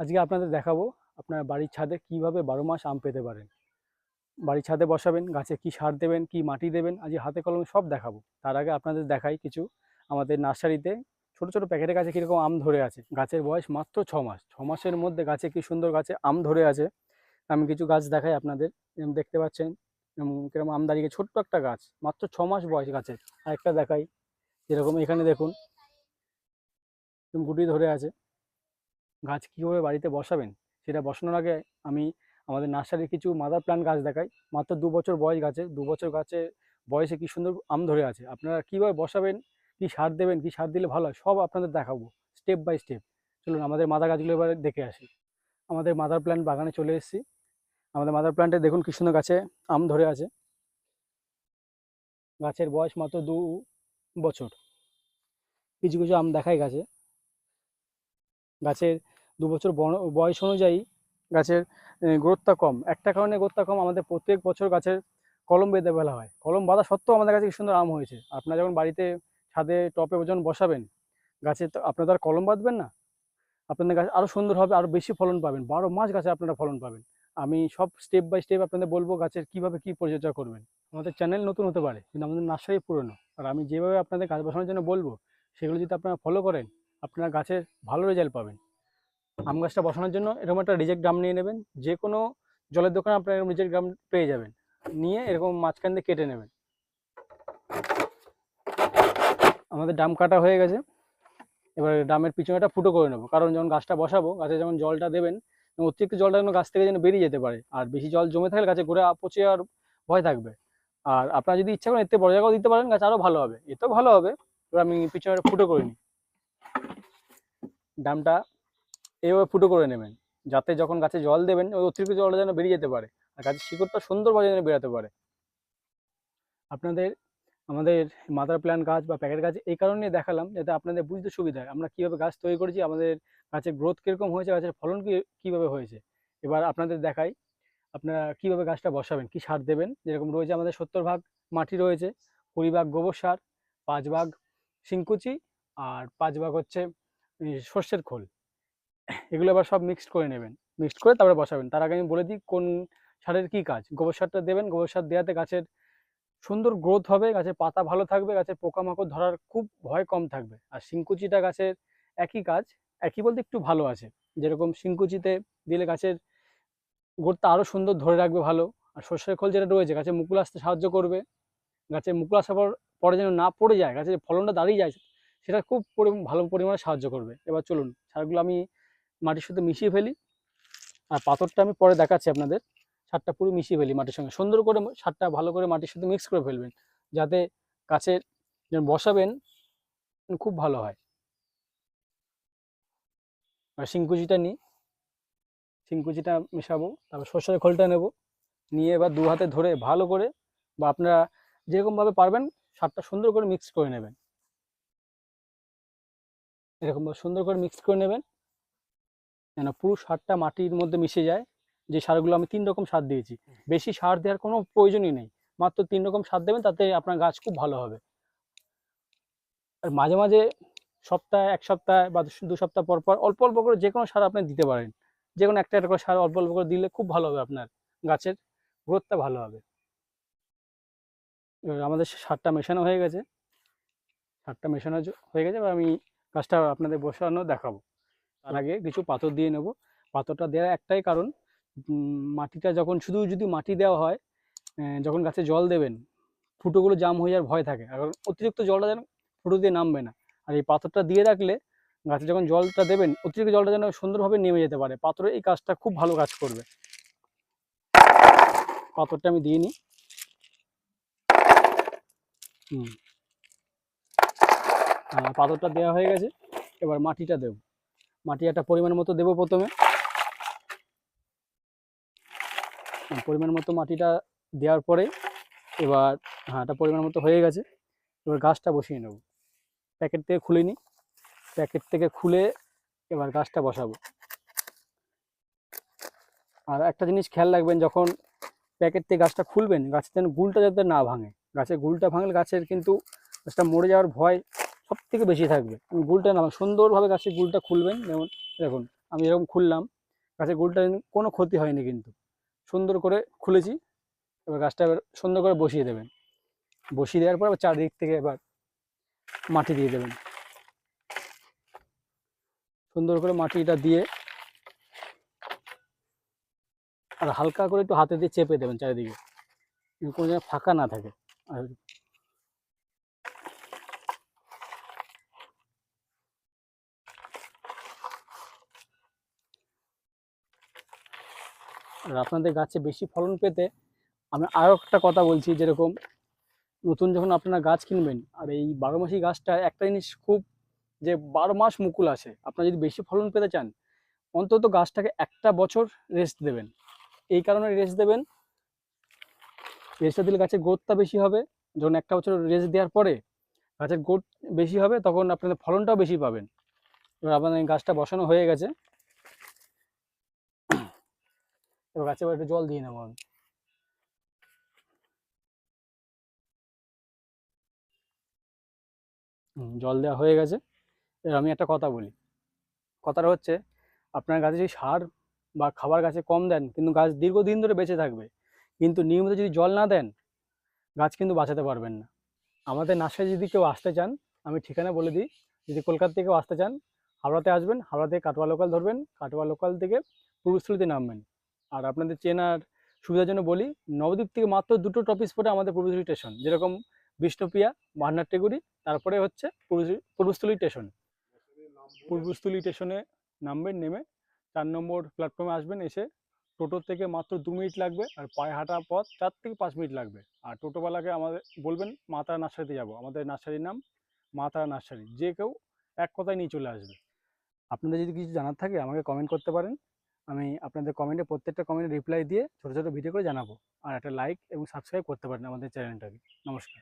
আজকে আপনাদের দেখাবো আপনার বাড়ির ছাদে কীভাবে বারো মাস আম পেতে পারেন। বাড়ির ছাদে বসাবেন, গাছে কি সার দেবেন, কি মাটি দেবেন, আজকে হাতে কলমে সব দেখাবো। তার আগে আপনাদের দেখাই কিছু আমাদের নার্সারিতে ছোট ছোট প্যাকেটের গাছে কীরকম আম ধরে আছে। গাছের বয়স মাত্র ছ মাস। ছ মাসের মধ্যে গাছে কি সুন্দর গাছে আম ধরে আছে। আমি কিছু গাছ দেখাই আপনাদের। দেখতে পাচ্ছেন? কীরকম আম দাঁড়িয়ে ছোট্ট একটা গাছ। মাত্র ছ মাস বয়স গাছের আর একটা দেখাই। যেরকম এখানে দেখুন। গুটি ধরে আছে। গাছ কীভাবে বাড়িতে বসাবেন? সেটা বসানোর আগে আমি আমাদের নার্সারির কিছু মাদার প্ল্যান্ট গাছ দেখাই। মাত্র দু বছর বয়স গাছে, দু বছর গাছে বয়সে কি সুন্দর আম ধরে আছে। আপনারা কীভাবে বসাবেন, কি সার দেবেন, কি সার দিলে ভালো হয়, সব আপনাদের দেখাবো স্টেপ বাই স্টেপ চলুন, আমাদের মাদার গাছগুলো এবারে দেখে আসি। আমাদের মাদার প্ল্যান্ট বাগানে চলে এসেছি। আমাদের মাদার প্ল্যান্টে দেখুন কি সুন্দর গাছে আম ধরে আছে। গাছের বয়স মাত্র দু বছর। কিছু কিছু আম দেখাই গাছে। গাছের দু বছর বয়স অনুযায়ী গাছের গ্রোথটা কম। একটা কারণে গ্রোথটা কম, আমাদের প্রত্যেক বছর গাছের কলম বেঁধে ফেলা হয়। কলম বাঁধা সত্ত্বেও আমাদের কাছে সুন্দর আম হয়েছে। আপনারা যখন বাড়িতে ছাদে টপে ওজন বসাবেন, গাছে তো আপনারা আর কলম বাঁধবেন না। আপনাদের গাছ আরও সুন্দর হবে আরও বেশি ফলন পাবেন। বারো মাস গাছে আপনারা ফলন পাবেন। আমি সব স্টেপ বাই স্টেপ আপনাদের বলব গাছের কীভাবে কি পরিচর্যা করবেন। আমাদের চ্যানেল নতুন হতে পারে, কিন্তু আমাদের নার্সারি পুরনো। আর আমি যেভাবে আপনাদের গাছ বসানোর জন্য বলব, সেগুলো যদি আপনারা ফলো করেন আপনারা গাছের ভালো রেজাল্ট পাবেন। আম গাছটা বসানোর জন্য এরকম একটা রিজেক্ট ড্রাম নিয়ে নেবেন। যে কোনো জলের দোকানে আপনারা এরকম রিজেক্ট ড্রাম পেয়ে যাবেন। নিয়ে এরকম মাঝখান দিয়ে কেটে নেবেন। আমাদের ডাম কাটা হয়ে গেছে। এবার ডামের পিছনেটা ফুটো করে নেব। কারণ যখন গাছটা বসাবো, গাছে যখন জলটা দেবেন অতিরিক্ত জলটা যেন গাছ থেকে যেন বেরিয়ে যেতে পারে। আর বেশি জল জমে থাকলে গাছে ঘুরে পচে আর ভয় থাকবে। আর আপনারা যদি ইচ্ছা করেন, এতে বড় জায়গাও দিতে পারেন, গাছ আরও ভালো হবে। এতেও ভালো হবে। এবার আমি পিছনে ফুটো করে নিই। ডামটা এইভাবে ফুটো করে নেবেন। যাতে যখন গাছে জল দেবেন, ওই অতিরিক্ত জলটা যেন বেরিয়ে যেতে পারে। আর গাছের শিকড়টা সুন্দরভাবে যেন বেরোতে পারে। আপনাদের, আমাদের মাদার প্ল্যান্ট গাছ বা প্যাকেট গাছ এই কারণে দেখালাম, যাতে আপনাদের বুঝতে সুবিধা হয়। আমরা কীভাবে গাছ তৈরি করেছি, আমাদের গাছের গ্রোথ কীরকম হয়েছে, গাছের ফলন কী, কীভাবে হয়েছে। এবার আপনাদের দেখাই, আপনারা কীভাবে গাছটা বসাবেন, কী সার দেবেন? যেরকম রয়েছে আমাদের সত্তর ভাগ মাটি রয়েছে, কুড়ি ভাগ গোবর সার, পাঁচ ভাগ শিংকুচি, আর পাঁচ ভাগ হচ্ছে সর্ষের খোল, এগুলো আবার সব মিক্সড করে নেবেন। মিক্সড করে তারপরে বসাবেন। তার আগে আমি বলে দিই কোন সারের কী কাজ। গোবর সারটা দেবেন, গোবর সার দেওয়াতে গাছের সুন্দর গ্রোথ হবে, গাছের পাতা ভালো থাকবে, গাছের পোকামাকড় ধরার খুব ভয় কম থাকবে। আর শিংকুচিটা গাছের একই কাজ, একই বলতে একটু ভালো আছে। যেরকম শিংকুচিতে দিলে গাছের গ্রোথটা আরও সুন্দর ধরে রাখবে ভালো। আর সর্ষের খোল যেটা রয়েছে, গাছে মুকুল আসতে সাহায্য করবে। গাছে মুকুল আসার পর, পরে যেন না পড়ে যায়, গাছের ফলনটা দাঁড়িয়ে যায় সেটা খুব ভালো পরিমাণে সাহায্য করবে। এবার চলুন সারগুলো আমি মাটির সাথে মিশিয়ে ফেলি। আর পাথরটা আমি পরে দেখাচ্ছি আপনাদের। সারটা পুরো মিশিয়ে ফেলি মাটির সঙ্গে। সুন্দর করে সারটা ভালো করে মাটির সাথে মিক্স করে ফেলবেন। যাতে গাছের যখন বসাবেন খুব ভালো হয়। আর শিংকুচিটা নিই। শিংকুচিটা মেশাবো। তারপর সর্ষের খোলটা নেব। নিয়ে এবার দু হাতে ধরে ভালো করে বা আপনারা যেরকমভাবে পারবেন সারটা সুন্দর করে মিক্স করে নেবেন। এরকমভাবে সুন্দর করে মিক্স করে নেবেন। যেন পুরো সারটা মাটির মধ্যে মিশে যায়। যে সারগুলো আমি তিন রকম সার দিয়েছি। বেশি সার দেওয়ার কোনো প্রয়োজনই নেই। মাত্র তিন রকম সার দেবেন, তাতে আপনার গাছ খুব ভালো হবে। আর মাঝে মাঝে সপ্তাহে, এক সপ্তাহে বা দু- সপ্তাহ পর পর অল্প অল্প করে যে কোনো সার আপনি দিতে পারেন। যে কোনো একটা একটা করে সার অল্প অল্প করে দিলে খুব ভালো হবে আপনার গাছের গ্রোথটা ভালো হবে। আমাদের সারটা মেশানো হয়ে গেছে। সারটা মেশানো হয়ে গেছে, এবার আমি গাছটা আপনাদের বসানো দেখাবো। তার আগে কিছু পাথর দিয়ে নেব। পাথরটা দেওয়ার একটাই কারণ মাটিটা যখন শুধু যদি মাটি দেওয়া হয় যখন গাছে জল দেবেন ফুটোগুলো জাম হয়ে যাওয়ার ভয় থাকে। আর অতিরিক্ত জলটা যেন ফুটো দিয়ে নামবে না। আর এই পাথরটা দিয়ে রাখলে গাছে যখন জলটা দেবেন অতিরিক্ত জলটা যেন সুন্দরভাবে নেমে যেতে পারে। পাথরের এই কাজটা খুব ভালো কাজ করবে। পাথরটা আমি দিয়ে নিই। হুম। পাথরটা দেওয়া হয়ে গেছে। এবার মাটিটা দেব। মাটি একটা পরিমাণ মতো দেবো প্রথমে। পরিমাণ মতো মাটিটা দেওয়ার পরে এবার হ্যাঁ এটা পরিমাণ মতো হয়ে গেছে। এবার গাছটা বসিয়ে নেব। প্যাকেট থেকে খুলে নিই। প্যাকেট থেকে খুলে এবার গাছটা বসাবো। আর একটা জিনিস খেয়াল রাখবেন, যখন প্যাকেট থেকে গাছটা খুলবেন, গাছের যেন গুলটা যাতে না ভাঙে। গাছের গুলটা ভাঙলে গাছের কিন্তু গাছটা মরে যাওয়ার ভয় সব থেকে বেশি থাকবে। গুলটা না সুন্দরভাবে গাছের গুলটা খুলবেন। যেমন দেখুন, আমি এরকম খুললাম, গাছের গোলটা কোনো ক্ষতি হয়নি কিন্তু। সুন্দর করে খুলেছি, এবার গাছটা এবার সুন্দর করে বসিয়ে দেবেন। বসিয়ে দেওয়ার পর আবার চারিদিক থেকে এবার মাটি দিয়ে দেবেন। সুন্দর করে মাটিটা দিয়ে আর হালকা করে একটু হাতে দিয়ে চেপে দেবেন চারিদিকে কোনো জায়গায় ফাঁকা না থাকে। আর আর আপনাদের গাছে বেশি ফলন পেতে আমি আরও একটা কথা বলছি, যেরকম নতুন যখন আপনারা গাছ কিনবেন, আর এই বারো মাসি গাছটা একটা জিনিস খুব যে বারো মাস মুকুল আসে আপনারা যদি বেশি ফলন পেতে চান, অন্তত গাছটাকে একটা বছর রেস্ট দেবেন। এই কারণে রেস্ট দেবেন। রেস্টটা দিলে গাছের গ্রোথটা বেশি হবে। যখন একটা বছর রেস্ট দেওয়ার পরে গাছের গ্রোথ বেশি হবে, তখন আপনাদের ফলনটাও বেশি পাবেন। এবার আপনাদের গাছটা বসানো হয়ে গেছে। এবার গাছে একটু জল দিয়ে নেব আমি। জল দেওয়া হয়ে গেছে। এবার আমি একটা কথা বলি। কথাটা হচ্ছে, আপনার গাছে যদি সার বা খাবার গাছে কম দেন, কিন্তু গাছ দীর্ঘদিন ধরে বেঁচে থাকবে, কিন্তু নিয়মিত যদি জল না দেন, গাছ কিন্তু বাঁচাতে পারবেন না। আমাদের নার্সারি যদি কেউ আসতে চান, আমি ঠিকানা বলে দিই। যদি কলকাতা থেকেও আসতে চান, হাওড়াতে আসবেন, হাওড়া থেকে কাটোয়া লোকাল ধরবেন, কাটোয়া লোকাল থেকে পূর্বস্থলীতে নামবেন। আর আপনাদের চেনার সুবিধার জন্য বলি, নবদ্বীপ থেকে মাত্র দুটো টপিস পরে আমাদের পূর্বস্থলী স্টেশন যেরকম বিষ্ণুপ্রিয়া বান্নার টেগুড়ি তারপরে হচ্ছে পূর্বস্থলী- স্টেশন পূর্বস্থলী স্টেশনে নামবেন, নেমে চার নম্বর প্ল্যাটফর্মে আসবেন, এসে টোটো থেকে মাত্র দু মিনিট লাগবে আর পায়ে হাঁটা পথ চার থেকে পাঁচ মিনিট লাগবে। আর টোটোওয়ালাকে আমাদের বলবেন মা তারা নার্সারিতে যাব। আমাদের নার্সারির নাম মা তারা নার্সারি। যে কেউ এক কথায় নিয়ে চলে আসবে। আপনাদের যদি কিছু জানার থাকে, আমাকে কমেন্ট করতে পারেন। আমি আপনাদের কমেন্টে প্রত্যেকটা কমেন্টে রিপ্লাই দিয়ে ছোটো ছোটো ভিডিও করে জানাব। আর একটা লাইক এবং সাবস্ক্রাইব করতে পারেন আমাদের চ্যানেলটাকে নমস্কার।